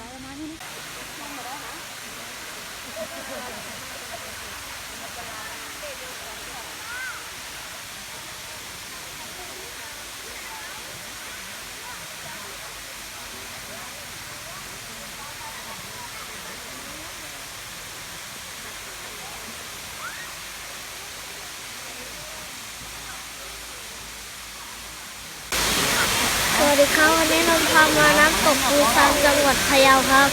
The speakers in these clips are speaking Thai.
สวัสดีค รับวันนี้เราพามาน้ำตกปูซานจังหวัดพะเยาครับ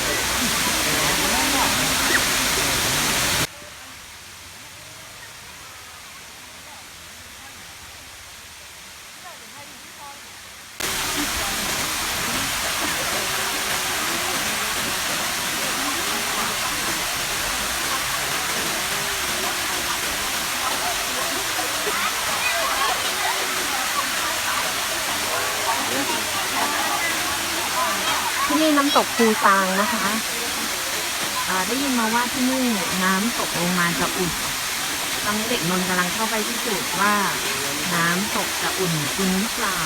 ำตกภูซางนะคะได้ยินมาว่าที่นี่น้ำตกลงมาจะอุ่นตอนนี้เด็กนนกำลังเข้าไปพิสูจน์ว่า น้ำตกจะอุ่นจริงหรือเปล่า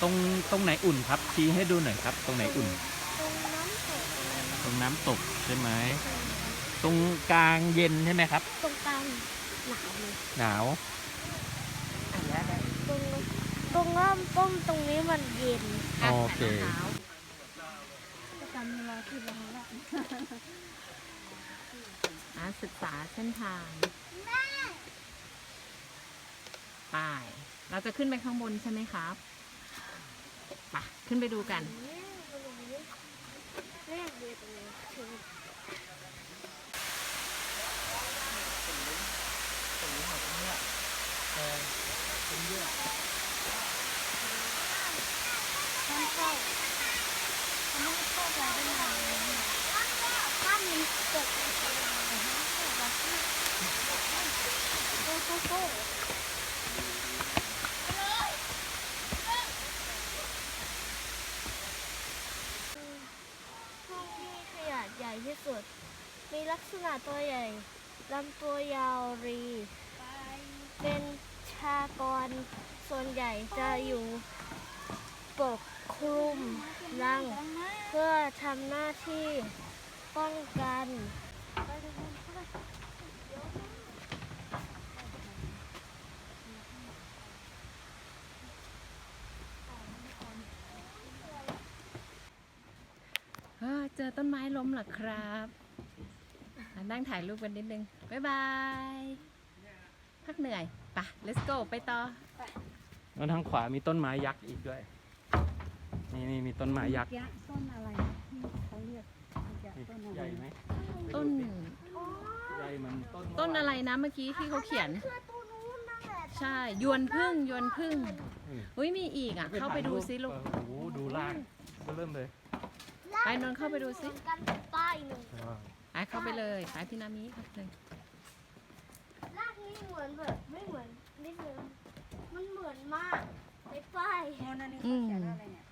ตรงตรงไหนอุ่นครับ ชี้ให้ดูหน่อยครับ ตรงไหนอุ่น ตรงน้ำตกตรงน้ำตกใช่ไหมตรงกลางเย็นใช่ไหมครับ ตรงกลางหนาวเลยหนาวตรงตรงเริ่มต้นตรงนี้มันเย็นโอเคจำเวลาที่เราละอ่าศึกษาเส้นทางไปเราจะขึ้นไปข้างบนใช่ไหมครับ ไปขึ้นไปดูกัน แรกเดียวตรงนี้ถึงท่านเข้าท่านไม่เข้าไปได้ยังไงถ้ามีตกโก้โก้โก้ ห้องที่ขนาดใหญ่ที่สุด มีลักษณะตัวใหญ่ลำตัวยาวรี เป็นชากรส่วนใหญ่จะอยู่ปกคลุมรัง เพื่อทำหน้าที่ป้องกัน เออเจอต้นไม้ล้มเหรอครับอะนั่งถ่ายรูปกันนิดนึง บ๊ายบาย พักเหนื่อยไป let's go ไปต่อแล้วทางขวามีต้นไม้ยักษ์อีกด้วย นี่นี่มีต้นไม้ยักษ์ต้นอะไรที่เขาเรียกต้นอะไรใหญ่ไหมต้นใหญ่เหมันต้นต้นอะไรนะเมื่อกี้ที่เขาเขียนคือตัวนู้นนั่นแหละใช่ยวนพึ่งยวนพึ่งอืมอุ้ยมีอีกอะ เข้าไปดูซิลูกเออโอ้โหดูล่างก็เริ่มเลย ไปนนท์เข้าไปดูซิเหมือนกันป้ายหนึ่งว้าวไปเข้าไปเลยไปพี่นามิครับเลยลากนี้เหมือนแบบไม่เหมือนนิดนึงมันเหมือนมากในป้ายโอ้นั่นนี่เขาเขียนอะไรเนี่ย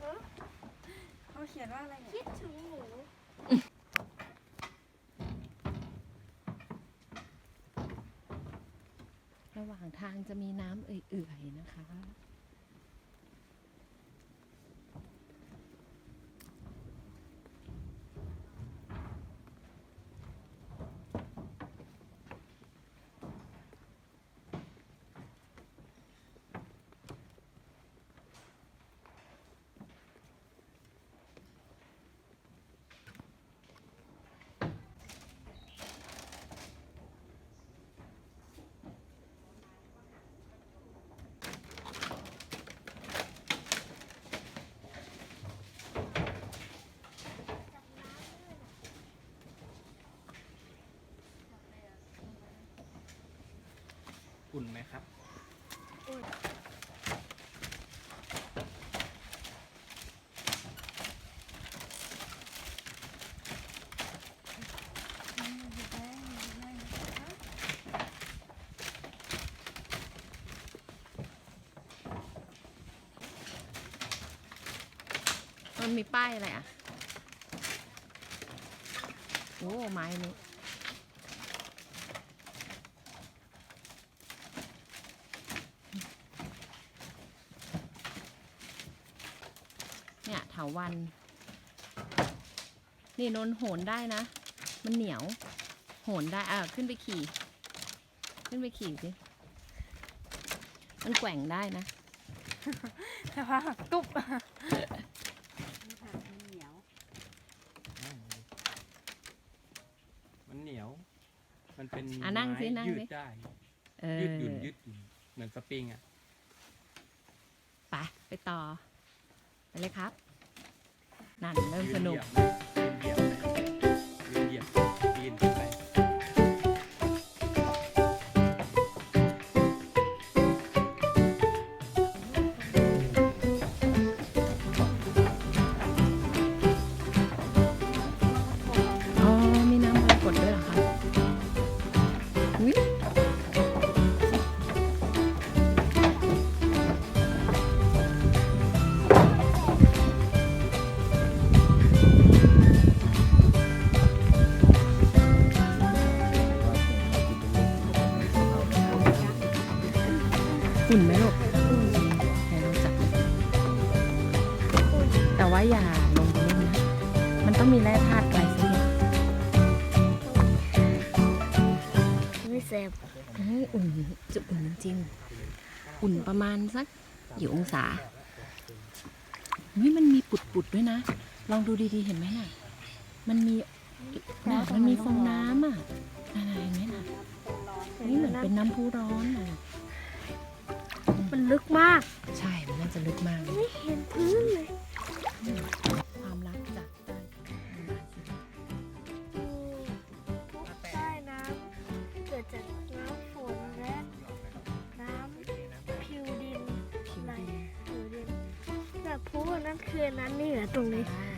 เออเขาเขียนว่าอะไรเนี่ยคิดถึงหมูระหว่างทางจะมีน้ำเอื่อยๆนะคะ อุ่นไหมครับ อุ่นมันมีป้ายอะไรอะ โอ้ ไม้นี้ เนี่ยเถาวัน นี่นนท์โหนได้นะ มันเหนียว โหนได้ อะขึ้นไปขี่ ขึ้นไปขี่สิ มันแกว่งได้นะแต่ว่าตุ๊บนี่ค่ะมันเหนียว มันเหนียว มันเป็นอะนั่งสิไม้นั่งยืสิ ดได้ เออยืดหยุ่นยืดหยุ่นเหมือนสปริงอะ ไปไปต่อ ไปเลยครับ นั่นเริ่มสนุกยืนเหยียบนะยืนเหยียบยืนเหยียบปีนขึ้นไปอ๋อ มีน้ำมรกตด้วยเหรอคะอุ๊ย อุ่นไหมลูกให้รู้จักแต่ว่าอย่าลงไปเล่นนะ มันต้องมีแร่ธาตุอะไรสักอย่างไม่แสบเอ้ยอุ่นจะอุ่นจริงๆอุ่นประมาณสักกี่องศานี่มันมีปุดๆด้วยนะ ลองดูดีๆเห็นไหมน่ะ มันมีน่ะมันมีฟองน้ำอะน่ะๆเห็นไหมน่ะนี่เหมือนเป็นน้ำพุร้อนอะมัน ลึกมาก ใช่ มันน่าจะลึกมากเลยไม่เห็นพื้นเลย ความรักจากใต้น้ำสิทุกใต้น้ำเกิดจากน้ำฝนและน้ำผิวดินผิวไหลดินผิวดินแบบพูอันนั้นคืออันนั้นนี่เหรอตรงนี้ ใช่